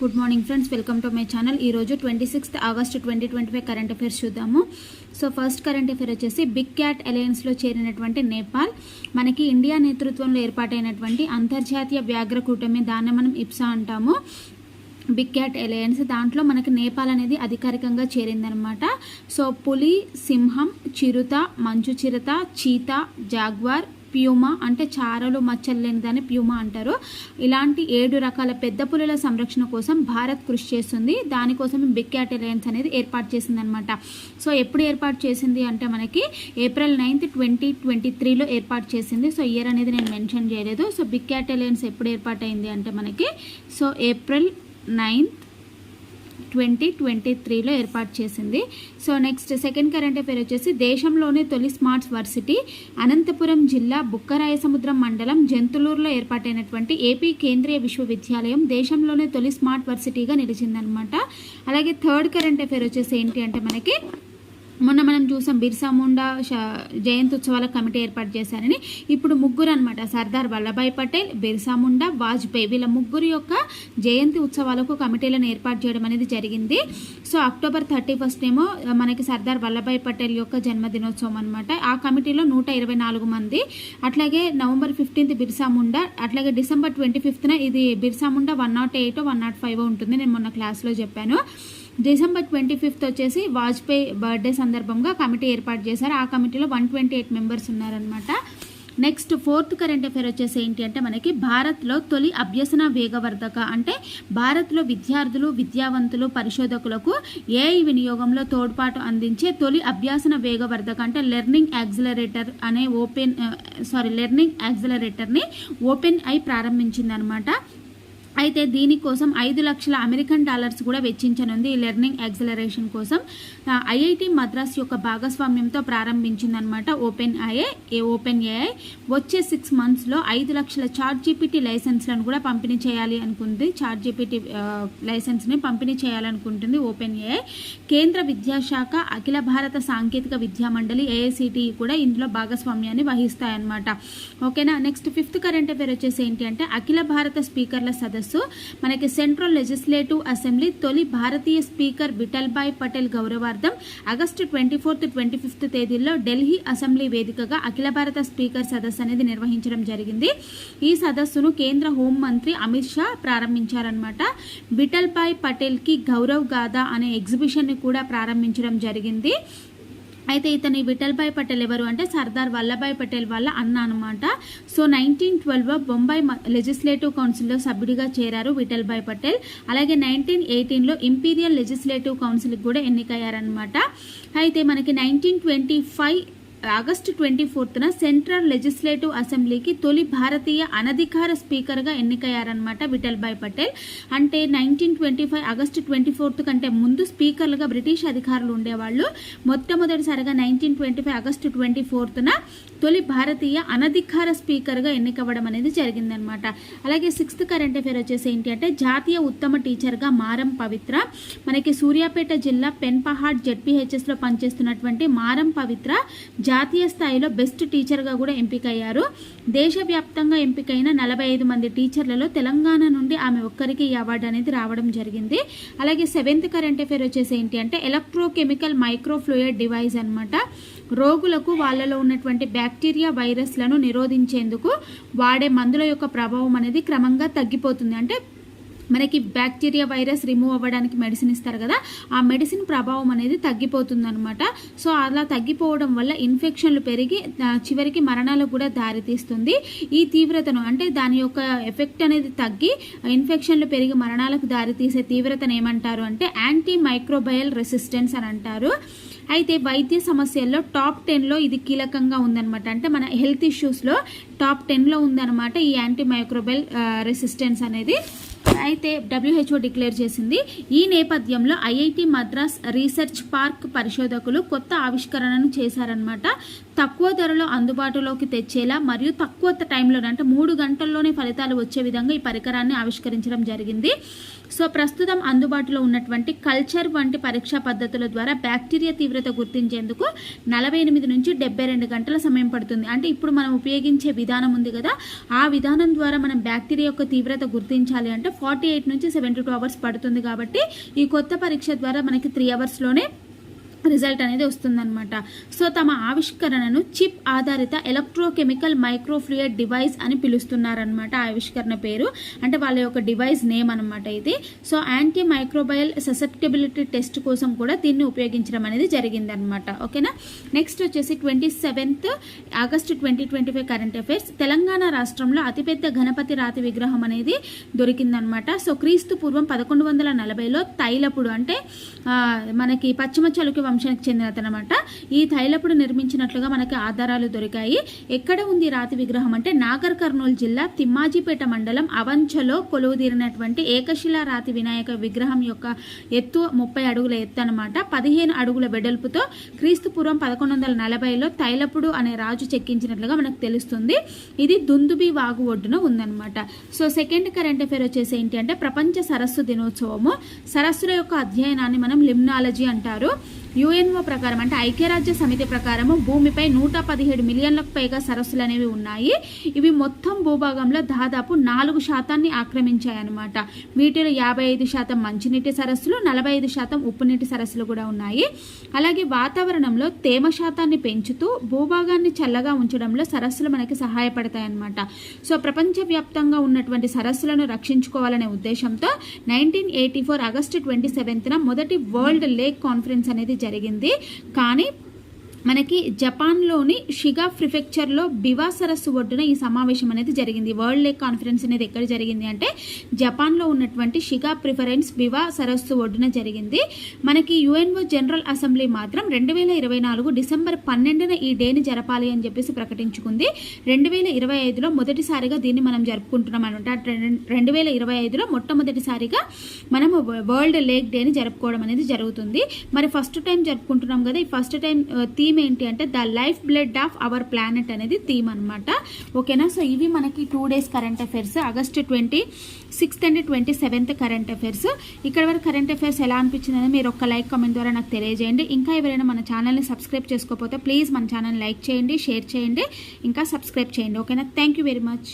Good morning friends welcome to my channel ఈరోజు twenty sixth August twenty twenty five current affairs చూద్దాము. So first current affair వచ్చేసి big cat అలయన్స్లో చేరినటువంటి నేపాల్. మనకి India నేతృత్వంలో ఏర్పాటైనటువంటి అంతర్జాతీయ వ్యాఘ్ర కూటమి దాన్ని మనం ఇప్సా అంటాము. బిగ్ క్యాట్ అలయన్స్ దాంట్లో మనకి నేపాల్ అనేది అధికారికంగా చేరిందనమాట. సో పులి సింహం చిరుత మంచు చిరుత చీత జాగ్వార్ ప్యూమా అంటే చారలు మచ్చలు లేని దాన్ని ప్యూమా అంటారు. ఇలాంటి ఏడు రకాల పెద్ద పులుల సంరక్షణ కోసం భారత్ కృషి చేస్తుంది. దానికోసం బిగ్ క్యాట్ అలయన్స్ అనేది ఏర్పాటు చేసింది అనమాట సో ఎప్పుడు ఏర్పాటు చేసింది అంటే మనకి ఏప్రిల్ నైన్త్ ట్వంటీ ట్వంటీ త్రీలో ఏర్పాటు చేసింది. సో ఇయర్ అనేది నేను మెన్షన్ చేయలేదు. సో బిగ్ క్యాట్ అలయన్స్ ఎప్పుడు ఏర్పాటైంది అంటే మనకి so April ninth twenty twenty త్రీలో ఏర్పాటు చేసింది. So next second current affair వచ్చేసి దేశంలోనే తొలి స్మార్ట్ వర్సిటీ అనంతపురం జిల్లా బుక్కరాయ సముద్రం మండలం జంతులూరులో ఏర్పాటైనటువంటి ఏపీ కేంద్రీయ విశ్వవిద్యాలయం దేశంలోనే తొలి స్మార్ట్ వర్సిటీగా నిలిచిందనమాట. అలాగే థర్డ్ కరెంట్ అఫేర్ వచ్చేసి ఏంటి అంటే మనకి మొన్న మనం చూసాం బిర్సా ముండా జయంతి ఉత్సవాల కమిటీ ఏర్పాటు చేశారని. ఇప్పుడు ముగ్గురు అనమాట సర్దార్ వల్లభాయ్ పటేల్ బిర్సా ముండా వాజ్పేయి వీళ్ళ ముగ్గురు యొక్క జయంతి ఉత్సవాలకు కమిటీలను ఏర్పాటు చేయడం అనేది జరిగింది. సో అక్టోబర్ థర్టీ ఫస్ట్ ఏమో మనకి సర్దార్ వల్లభాయ్ పటేల్ యొక్క జన్మదినోత్సవం అనమాట ఆ కమిటీలో నూట ఇరవై నాలుగు మంది. అట్లాగే నవంబర్ ఫిఫ్టీన్త్ బిర్సా ముండా అట్లాగే డిసెంబర్ ట్వంటీ ఫిఫ్త్న ఇది Birsa Munda one nought eight one nought five ఉంటుంది. నేను మొన్న క్లాస్లో చెప్పాను. డిసెంబర్ ట్వంటీ ఫిఫ్త్ వచ్చేసి వాజ్పేయి బర్త్డే సందర్భంగా కమిటీ ఏర్పాటు చేశారు. ఆ కమిటీలో వన్ ట్వంటీ ఎయిట్ మెంబర్స్ ఉన్నారనమాట నెక్స్ట్ ఫోర్త్ కరెంట్ అఫేర్ వచ్చేసి ఏంటి అంటే మనకి భారత్లో తొలి అభ్యసన వేగవర్ధక అంటే భారత్లో విద్యార్థులు విద్యావంతులు పరిశోధకులకు ఏఐ వినియోగంలో తోడ్పాటు అందించే తొలి అభ్యాసన వేగవర్ధక అంటే లెర్నింగ్ యాక్సిలరేటర్ అనే ఓపెన్ సారీ లెర్నింగ్ యాక్సిలరేటర్ని ఓపెన్ ఐ ప్రారంభించిందనమాట అయితే దీనికోసం ఐదు లక్షల అమెరికన్ డాలర్స్ కూడా వెచ్చించనుంది ఈ లెర్నింగ్ యాక్సిలరేషన్ కోసం. ఐఐటి మద్రాస్ యొక్క భాగస్వామ్యంతో ప్రారంభించిందనమాట open IA A open AI వచ్చే సిక్స్ మంత్స్లో ఐదు లక్షల చార్ట్ జీపీటీ లైసెన్స్లను కూడా పంపిణీ చేయాలి అనుకుంది చార్ట్ జీపీటీ లైసెన్స్ని పంపిణీ చేయాలనుకుంటుంది ఓపెన్ ఏఐ కేంద్ర విద్యాశాఖ అఖిల భారత సాంకేతిక విద్యా మండలి ఏఐసిటి కూడా ఇందులో భాగస్వామ్యాన్ని వహిస్తాయన్నమాట. ఓకేనా? నెక్స్ట్ ఫిఫ్త్ కరెంట్ అఫేర్ వచ్చేసి ఏంటి అంటే అఖిల భారత స్పీకర్ల సదస్సు. మనకి సెంట్రల్ లెజిస్లేటివ్ అసెంబ్లీ తొలి భారతీయ స్పీకర్ విఠల్భాయ్ పటేల్ గౌరవార్థం August twenty fourth twenty fifth తేదీల్లో ఢిల్లీ అసెంబ్లీ వేదికగా అఖిల భారత స్పీకర్ సదస్సు అనేది నిర్వహించడం జరిగింది. ఈ సదస్సును కేంద్ర హోంమంత్రి అమిత్ షా ప్రారంభించారనమాట విఠల్భాయ్ పటేల్కి గౌరవ్ గాథ అనే ఎగ్జిబిషన్ని కూడా ప్రారంభించడం జరిగింది. అయితే ఇతని విఠల్భాయ్ పటేల్ ఎవరు అంటే సర్దార్ వల్లభాయ్ పటేల్ వాళ్ళ అన్న అనమాట సో నైన్టీన్ ట్వెల్వ్ బొంబాయి మ- లెజిస్లేటివ్ కౌన్సిల్లో సభ్యుడిగా చేరారు విఠల్భాయ్ పటేల్. అలాగే నైన్టీన్ ఎయిటీన్లో ఇంపీరియల్ లెజిస్లేటివ్ కౌన్సిల్కి కూడా ఎన్నికయ్యారనమాట అయితే మనకి nineteen twenty five August twenty ఫోర్త్న central legislative అసెంబ్లీకి తొలి భారతీయ అనధికార స్పీకర్గా ఎన్నికయ్యారనమాట విఠల్భాయ్ పటేల్. అంటే nineteen twenty five August twenty fourth కంటే ముందు స్పీకర్లుగా బ్రిటిష్ అధికారులు ఉండేవాళ్ళు. మొట్టమొదటిసారిగా nineteen twenty five August twenty ఫోర్త్న తొలి భారతీయ అనధికార స్పీకర్గా ఎన్నికవ్వడం అనేది జరిగిందనమాట అలాగే సిక్స్త్ కరెంట్ అఫేర్ వచ్చేసి ఏంటి అంటే జాతీయ ఉత్తమ టీచర్గా మారం పవిత్ర. మనకి సూర్యాపేట జిల్లా పెన్పహాడ్ జెడ్పీహెచ్ఎస్లో పనిచేస్తున్నటువంటి మారం పవిత్ర. జాతీయ స్థాయిలో బెస్ట్ టీచర్గా కూడా ఎంపికయ్యారు. దేశవ్యాప్తంగా ఎంపికైన నలభై ఐదు మంది టీచర్లలో తెలంగాణ నుండి ఆమె ఒక్కరికి ఈ అవార్డు అనేది రావడం జరిగింది. అలాగే సెవెంత్ కరెంట్ అఫేర్ వచ్చేసి ఏంటి అంటే ఎలక్ట్రోకెమికల్ మైక్రోఫ్లూయిడ్ డివైస్ అనమాట రోగులకు వాళ్ళలో ఉన్నటువంటి బ్యాక్టీరియా వైరస్లను నిరోధించేందుకు వాడే మందుల యొక్క ప్రభావం అనేది క్రమంగా తగ్గిపోతుంది. అంటే మనకి బ్యాక్టీరియా వైరస్ రిమూవ్ అవ్వడానికి మెడిసిన్ ఇస్తారు కదా ఆ మెడిసిన్ ప్రభావం అనేది తగ్గిపోతుందనమాట సో అలా తగ్గిపోవడం వల్ల ఇన్ఫెక్షన్లు పెరిగి చివరికి మరణాలకు కూడా దారితీస్తుంది. ఈ తీవ్రతను అంటే దాని యొక్క ఎఫెక్ట్ అనేది తగ్గి ఇన్ఫెక్షన్లు పెరిగి మరణాలకు దారితీసే తీవ్రతను ఏమంటారు అంటే యాంటీ మైక్రోబయల్ రెసిస్టెన్స్ అని అంటారు. అయితే వైద్య సమస్యల్లో టాప్ టెన్లో ఇది కీలకంగా ఉందన్నమాట. అంటే మన హెల్త్ ఇష్యూస్లో టాప్ టెన్లో ఉందన్నమాట ఈ యాంటీ మైక్రోబయల్ రెసిస్టెన్స్ అనేది. అయితే డబ్ల్యూహెచ్ఓ డిక్లేర్ చేసింది. ఈ నేపథ్యంలో ఐఐటి మద్రాస్ రీసెర్చ్ పార్క్ పరిశోధకులు కొత్త ఆవిష్కరణను చేశారనమాట తక్కువ ధరలో అందుబాటులోకి తెచ్చేలా మరియు తక్కువ టైంలో అంటే మూడు గంటల్లోనే ఫలితాలు వచ్చే విధంగా ఈ పరికరాన్ని ఆవిష్కరించడం జరిగింది. సో ప్రస్తుతం అందుబాటులో ఉన్నటువంటి కల్చర్ వంటి పరీక్షా పద్ధతుల ద్వారా బ్యాక్టీరియా తీవ్రత గుర్తించేందుకు నలభై ఎనిమిది నుంచి డెబ్బై రెండు గంటల సమయం పడుతుంది. అంటే ఇప్పుడు మనం ఉపయోగించే విధానం ఉంది కదా ఆ విధానం ద్వారా మనం బ్యాక్టీరియా యొక్క తీవ్రత గుర్తించాలి అంటే ఫార్టీ ఎయిట్ నుంచి సెవెంటీ టూ అవర్స్ పడుతుంది కాబట్టి ఈ కొత్త పరీక్ష ద్వారా మనకి త్రీ అవర్స్లోనే రిజల్ట్ అనేది వస్తుందన్నమాట. సో తమ ఆవిష్కరణను చిప్ ఆధారిత ఎలక్ట్రోకెమికల్ మైక్రోఫ్లూయిడ్ డివైస్ అని పిలుస్తున్నారనమాట ఆవిష్కరణ పేరు. అంటే వాళ్ళ యొక్క డివైస్ నేమ్ అనమాట ఇది. So anti microbial susceptibility test కోసం కూడా దీన్ని ఉపయోగించడం అనేది జరిగిందనమాట ఓకేనా? నెక్స్ట్ వచ్చేసి twenty seventh August twenty twenty five current affairs. Telangana రాష్ట్రంలో అతిపెద్ద గణపతి రాతి విగ్రహం అనేది దొరికిందనమాట సో క్రీస్తు పూర్వం పదకొండు వందల నలభైలో తైలపుడు అంటే మనకి పశ్చిమ చలుకి వంశానికి చెందినదనమాట ఈ తైలపుడు నిర్మించినట్లుగా మనకి ఆధారాలు దొరికాయి. ఎక్కడ ఉంది రాతి విగ్రహం అంటే నాగర్ కర్నూలు జిల్లా తిమ్మాజిపేట మండలం అవంచలో కొలువుదీరినటువంటి ఏకశిలా రాతి వినాయక విగ్రహం యొక్క ఎత్తు ముప్పై అడుగుల ఎత్తు అనమాట పదిహేను అడుగుల వెడల్పుతో క్రీస్తు పూర్వం పదకొండు వందల నలభైలో తైలపుడు అనే రాజు చెక్కించినట్లుగా మనకు తెలుస్తుంది. ఇది దుందుబి వాగు ఒడ్డున ఉందన్నమాట. సో సెకండ్ కరెంట్ అఫేర్ వచ్చేసి ఏంటి అంటే ప్రపంచ సరస్సు దినోత్సవము. సరస్సుల యొక్క అధ్యయనాన్ని మనం లిమ్నాలజీ అంటారు. యుఎన్ఓ ప్రకారం అంటే ఐక్యరాజ్య సమితి ప్రకారము భూమిపై నూట పదిహేడు మిలియన్లకు పైగా సరస్సులు అనేవి ఉన్నాయి. ఇవి మొత్తం భూభాగంలో దాదాపు నాలుగు శాతాన్ని ఆక్రమించాయన్నమాట. వీటిలో యాభై ఐదు శాతం మంచినీటి సరస్సులు నలభై ఐదు శాతం ఉప్పునీటి సరస్సులు కూడా ఉన్నాయి. అలాగే వాతావరణంలో తేమ శాతాన్ని పెంచుతూ భూభాగాన్ని చల్లగా ఉంచడంలో సరస్సులు మనకి సహాయపడతాయన్నమాట. సో ప్రపంచవ్యాప్తంగా ఉన్నటువంటి సరస్సులను రక్షించుకోవాలనే ఉద్దేశంతో nineteen eighty four August twenty సెవెంత్న మొదటి వరల్డ్ లేక్ కాన్ఫరెన్స్ అనేది జరిగింది. కానీ మనకి జపాన్లోని షిగా ప్రిఫెక్చర్లో బివా సరస్సు ఒడ్డున ఈ సమావేశం అనేది జరిగింది. వరల్డ్ లేక్ కాన్ఫరెన్స్ అనేది ఎక్కడ జరిగింది అంటే జపాన్లో ఉన్నటువంటి షిగా ప్రిఫరెన్స్ బివా సరస్సు ఒడ్డున జరిగింది. మనకి యుఎన్ఓ జనరల్ అసెంబ్లీ మాత్రం రెండు వేల ఇరవై నాలుగు డిసెంబర్ పన్నెండున ఈ డేని జరపాలి అని చెప్పేసి ప్రకటించుకుంది. రెండు వేల ఇరవై ఐదులో మొదటిసారిగా దీన్ని మనం జరుపుకుంటున్నాం అనమాట రెండు వేల ఇరవై ఐదులో మొట్టమొదటిసారిగా మనము వరల్డ్ లేక్ డేని జరుపుకోవడం అనేది జరుగుతుంది. మరి ఫస్ట్ టైం జరుపుకుంటున్నాం కదా. ఈ ఫస్ట్ టైం థీమ్ ఏంటి అంటే the life blood of our planet అనేది థీమ్ అనమాట ఓకేనా? సో ఇవి మనకి two days current affairs August twenty sixth and twenty seventh current affairs. ఇక్కడ వరకు కరెంట్ అఫైర్స్ ఎలా అనిపించింది అనేది మీరు ఒక లైక్ కామెంట్ ద్వారా నాకు తెలియజేయండి. ఇంకా ఎవరైనా మన ఛానల్ని సబ్స్క్రైబ్ చేసుకోకపోతే ప్లీజ్ మన ఛానల్ లైక్ చేయండి షేర్ చేయండి ఇంకా సబ్స్క్రైబ్ చేయండి. ఓకేనా? Thank you very much.